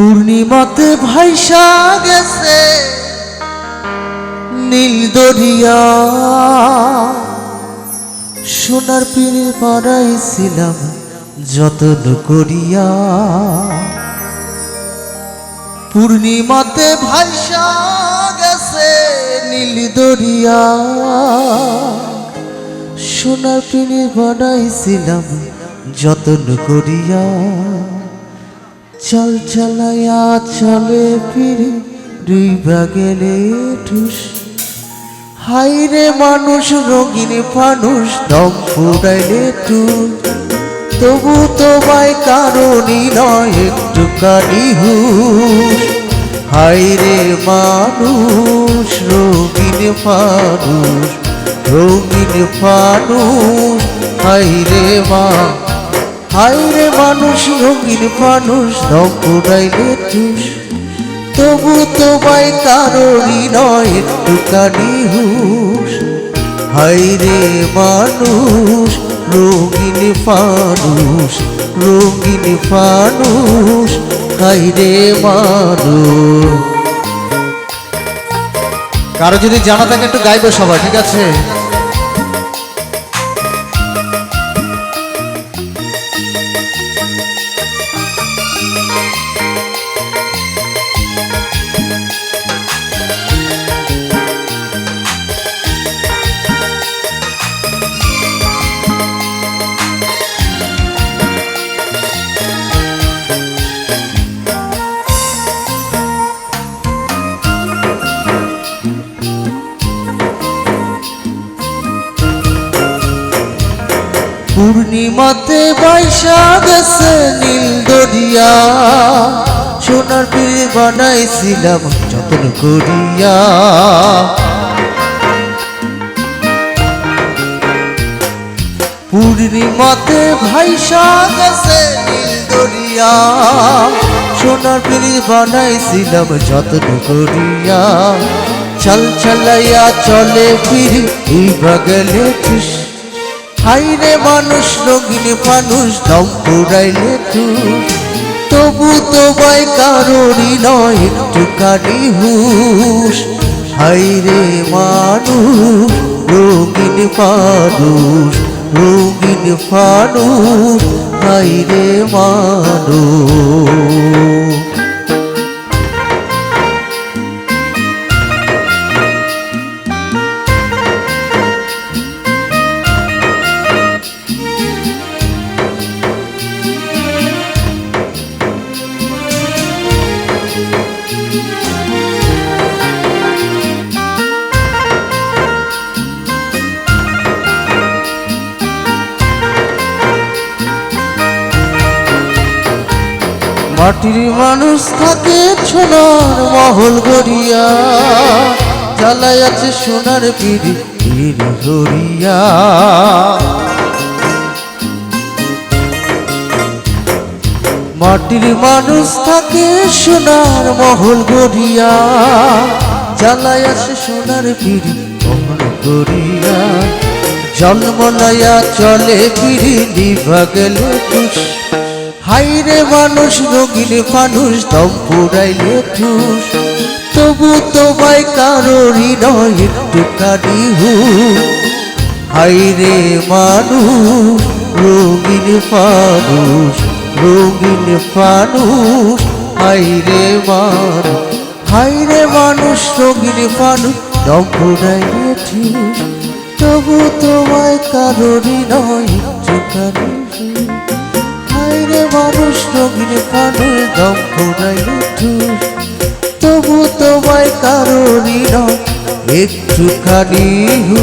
পূর্ণিমাতে ভাইসা গেছে নীল দরিয়া। সোনার পীরে বানাইছিলাম যতন করিয়া। পূর্ণিমাতে ভাইসা গেছে নীল দরিয়া। সোনার পীরে বানাইছিলাম যতন করিয়া। চল চালাইয়া চলে ফিরে, দুই গেলে ঠুস হাইরে মানুষ, রঙিন ফানুষ দম ফুরাইলে টু তবু তোমায় কারণই নয় একটু কানি হুশ। হাইরে মানুষ, রঙিন ফানুষ রঙিন ফানুষ হাইরে মা হাইরে মানুষ, রঙিন মানুষ ফুরাইলে ঠুস তবু তোমায় কারণই নয় একটু একটুখানি হুশ। হাইরে মানুষ, রঙিন ফানুষ রঙিন ফানুষ হাইরে মানুষ। কারও যদি জানা থাকে একটু গাইবে সবাই, ঠিক আছে? পূর্ণিমাতে বাইশা গেছে নীল দরিয়া। সোনার পীর বানাইছিলাম যতন করিয়া। পূর্ণিমাতে ভাইসা গেছে নীল দরিয়া। সোনার পীর বানাইছিলাম যতন করিয়া। চল চলাইয়া চলে ফিরি এই বাগলে ঠুস হাইরে মানুষ, রঙিন মানুষ, দম পুরাইলে তুই তবু তোমায় কারোরই নয় একটু কানি হুশ। হাইরে মানুষ, রঙিন মানুষ রঙিন মানুষ হাইরে মানুষ। মাটির মানুষ থাকে সোনার মহল গড়িয়া। জ্বালায় আছে সোনার পিড়ি মাটির মানুষ থাকে সোনার মহল গড়িয়া। জ্বালায় আছে সোনার পিড়ি মহল গড়িয়া। জন্মলয়া চলে পিড়ি নিভা গেলে হাইরে মানুষ, রঙিন মানুষ, দম পুরাইলে তবু তোমায় কারোরই নয় একটু কানি হু হাইরে মানুষ, রঙিন মানুষ রঙিন মানুষ হাইরে মানুষ। হাইরে মানুষ, রঙিন মানুষ, দম পুরাইলে ঠুস তবু তোমায় কারোরই নয় একটু হাইরে মানুষ রঙিন কানের দম খোলাই ঠুস তবু তোমায় কারণই নয় একটুখানি হু